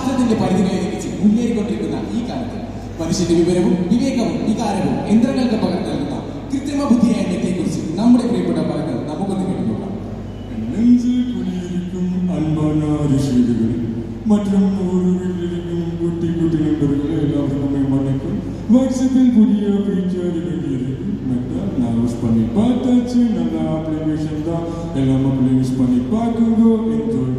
കണ്ടെത്തിയിട്ടുള്ള ശാസ്ത്രത്തിന്റെ പരിധികളെ ലംഘിച്ച് മുന്നേറിക്കൊണ്ടിരിക്കുന്ന ഈ കാലത്ത് മനുഷ്യന്റെ വിവരവും വിവേകവും വികാരവും യന്ത്രങ്ങൾക്ക് പകർന്നു നൽകുന്ന കൃത്രിമ ബുദ്ധിയായ നെറ്റിയെക്കുറിച്ച് നമ്മുടെ പ്രിയപ്പെട്ട പറയുന്നത് നമുക്കൊന്ന് കേട്ടു നോക്കാം നെഞ്ചിൽ കുടിയിരിക്കും അൻപാന ഋഷികൾ மற்றும் ஊர்களிலும் குட்டி குட்டி நண்பர்கள் எல்லாரும் நம்மை மன்னிக்கும் வாட்ஸ்அப்பில் புதிய ஃபீச்சர் இருக்கு மெட்டா நான் யூஸ் பண்ணி பார்த்தாச்சு நல்ல அப்ளிகேஷன் தான் எல்லா மக்களும் யூஸ் பண்ணி பார்க்குங்க என்ஜாய்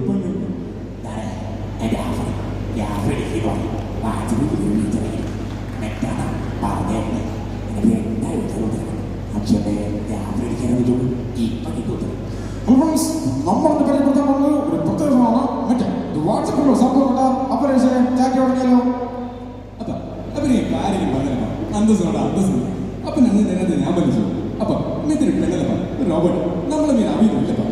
ആഫ്രിക്കയിൽ ഇപ്പം കിട്ടും ഫ്രണ്ട്സ് നമ്മളൊന്ന് പരിചയപ്പെടുത്താൻ പോകുന്നത് ഒരു പ്രത്യേകമാണ് മറ്റേ വാട്സപ്പിലുള്ള സംഭവം അപ്പറേഷൻ ചാക്കി തുടങ്ങിയാലോ അപ്പൊ അപ്പൊ നീ കാര്യം പറഞ്ഞോ അന്തസ്സോടെ അന്തസ് അപ്പൊ ഞങ്ങൾ നേരത്തെ ഞാൻ പഠിച്ചു. അപ്പൊ ഇന്നത്തെ പെണ്ണല്ലപ്പ റോബോട്ട് നമ്മളെ മീൻ അറിയുന്നില്ലപ്പ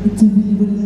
നൊട്ടൊള്ളിനി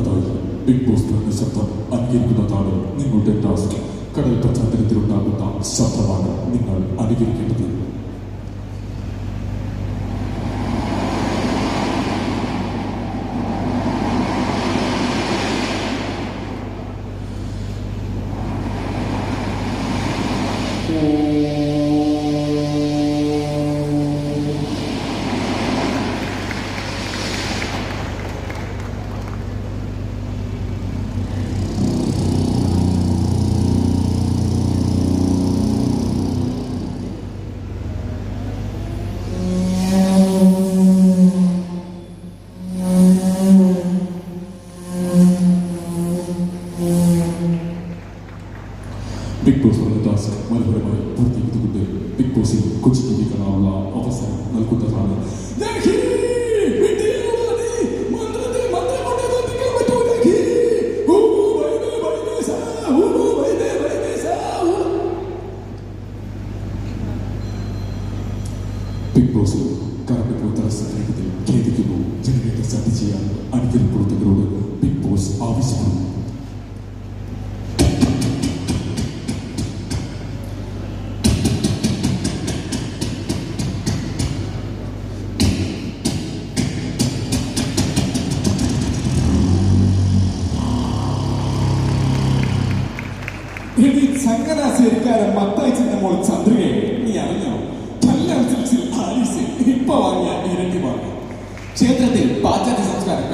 ബിഗ് ബോസ് പറഞ്ഞ ശബ്ദം അനുകരിക്കുന്നതാണ് നിങ്ങളുടെ ടാസ്ക്. കടൽ പശ്ചാത്തലത്തിലുണ്ടാകുന്ന ശബ്ദമാണ് നിങ്ങൾ അനുകരിക്കേണ്ടത്. ബിഗ് ബോസ് എന്ന ടാസ്ക് മനോഹരമായി പൂർത്തീകരിച്ചുകൊണ്ട് ബിഗ് ബോസിൽ കൊച്ചി ടി വി കാണാനുള്ള അവസരം നൽകുന്നതാണ്. ബിഗ് ബോസിൽ കറണ്ട് പുറത്തറ സംഘടനത്തിൽ ഖേദിക്കുന്നു. ജനങ്ങൾക്ക് സത്യ ചെയ്യാൻ അണിക്കൽ ഇനി ചങ്ങനാശ്ശേരിക്കാരൻ മത്തായിച്ചിന്റെ മോൾ ചന്ദ്രികയെ. നീ അറിഞ്ഞോ? സിൽക്സിൽ ആലീസ് ഇപ്പൊ വാങ്ങിയ ഇരട്ടി വാങ്ങി ക്ഷേത്രത്തിൽ പാശ്ചാത്യ സംസ്കാരം.